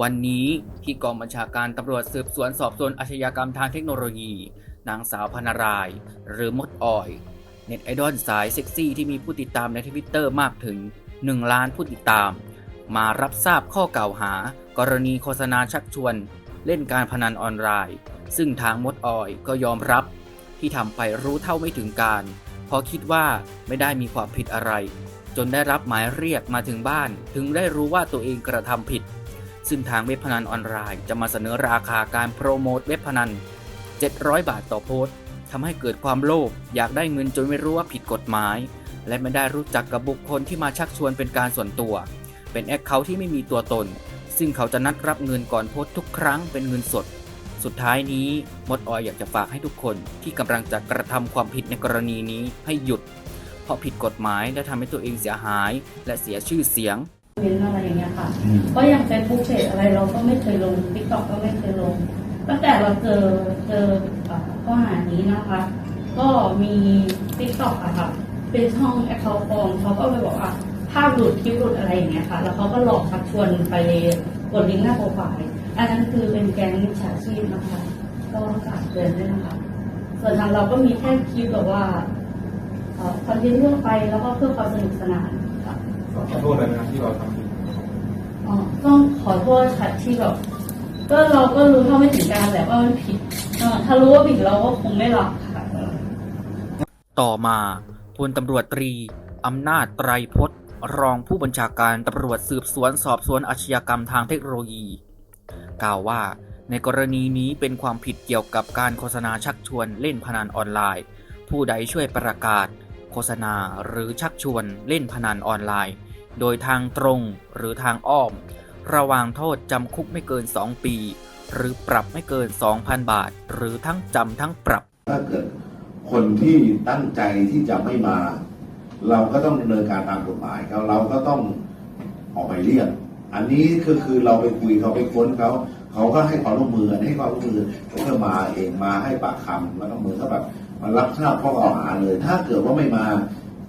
วันนี้ที่กองบัญชาการตำรวจสืบสวนสอบสวนอาชญากรรมทางเทคโนโลยี นางสาวพนาราย หรือมดออย เน็ตไอดอลสายเซ็กซี่ที่มีผู้ติดตามในทวิตเตอร์มากถึง 1 ล้านผู้ติดตาม มารับทราบข้อกล่าวหา กรณีโฆษณาชักชวน เล่นการพนันออนไลน์ ซึ่งทางมดออยก็ยอมรับ ที่ทำไปรู้เท่าไม่ถึงการเพราะคิดว่าไม่ได้มีความผิดอะไร จนได้รับหมายเรียกมาถึงบ้าน ถึงได้รู้ว่าตัวเองกระทำผิด ซึ่งทางเว็บพนันออนไลน์จะมาเสนอราคาการโปรโมทเว็บพนัน 700 บาทต่อโพสต์ทำให้เกิดความโลภอยากได้เงินจนไม่รู้ว่าผิดกฎหมาย และไม่ได้รู้จักกับบุคคลที่มาชักชวนเป็นการส่วนตัว เป็นแอคเคาท์ที่ไม่มีตัวตน ซึ่งเขาจะนัดรับเงินก่อนโพสต์ทุกครั้งเป็นเงินสด สุดท้ายนี้มดออยอยากจะฝากให้ทุกคนที่กำลังจะกระทำความผิดในกรณีนี้ให้หยุด เพราะผิดกฎหมายและทำให้ตัวเองเสียหาย และเสียชื่อเสียง เม้นอะไรอย่างเงี้ยค่ะก็อย่างเฟซบุ๊กเพจอะไรเราก็ไม่เคยลงทิกตอกก็ไม่เคยลง ตั้งแต่เราเจอเจอเอ่อข้อหานี้นะคะ ก็มีทิกตอกอะค่ะ เป็นช่องแอคเคาท์ปลอมเขาก็ไปบอกว่าภาพหลุดคลิปหลุดอะไรอย่างเงี้ยค่ะ แล้วเขาก็หลอกชักชวนไปกดลิงก์หน้าโปรไฟล์อันนั้นคือเป็นแก๊งมิจฉาชีพนะคะ ก็ฝากเตือนด้วยนะคะ ส่วนทางเราก็มีแค่คลิปแบบว่าเอ่อคอนเทนต์ทั่วไปแล้วก็เพื่อความสนุกสนานค่ะ ขอโทษเลยนะที่เราทำผิดอ๋อต้องขอโทษค่ะที่แบบก็เราก็รู้เท่าไม่ถึงการแหละว่ามันผิดเออถ้ารู้ว่าผิดเราก็คงไม่หลับค่ะ ต่อมาพลตำรวจตรี อำนาจไตรพจน์ รองผู้บัญชาการตำรวจสืบสวนสอบสวนอาชญากรรมทางเทคโนโลยี กล่าวว่าในกรณีนี้เป็นความผิดเกี่ยวกับการโฆษณาชักชวนเล่นพนันออนไลน์ ผู้ใดช่วยประกาศ โฆษณาหรือชักชวนเล่นพนันออนไลน์ โดยทางตรงหรือทางอ้อม ระวางโทษจำคุกไม่เกิน 2 ปี หรือปรับไม่เกิน 2,000 บาท หรือทั้งจำทั้งปรับ ถ้าเกิดคนที่ตั้งใจที่จะไม่มา เราก็ต้องดำเนินการตามกฎหมายเขาเราก็ต้องออกหมายเรียก อันนี้คือคือเราไปคุยเขาไปค้นเขาเขาก็ให้ความร่วมมือให้ความร่วมมือเขาก็มาเองมาให้ปากคำแล้วก็เหมือนกับแบบ มารับทราบข้อกล่าวหาเลย ถ้าเกิดว่าไม่มา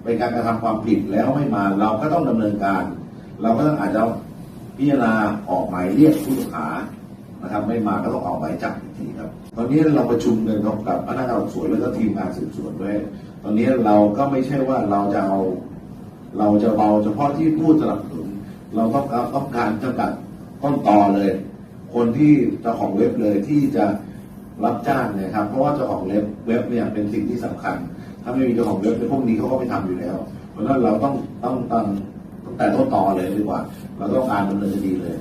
เป็นการกระทำความผิดแล้วไม่มาเราก็ต้องดำเนินการ เราก็ต้องอาจจะพิจารณาออกหมายเรียกผู้ต้องหานะครับ ไม่มาก็ต้องออกหมายจับอีกทีครับ ตอนนี้เราประชุมกันกับพนักงานสอบสวนแล้วก็ทีมงานสืบสวนด้วย ตอนนี้เราก็ไม่ใช่ว่าเราจะเอา เราจะเบาเฉพาะที่พูดสนับสนุนเราต้องการต้องการจำกัดต้นตอเลย คนที่เจ้าของเว็บเลยที่จะ รับจ้างเนี่ยครับเพราะว่าเจ้าของเว็บเว็บเนี่ยเป็นสิ่งที่สำคัญ ถ้าไม่มีเจ้าของเว็บในพวกนี้เขาก็ไม่ทำอยู่แล้ว เพราะฉะนั้นเราต้องต้องตั้งตั้งแต่ต้นตอเลยดีกว่า เราต้องการดำเนินคดีเลย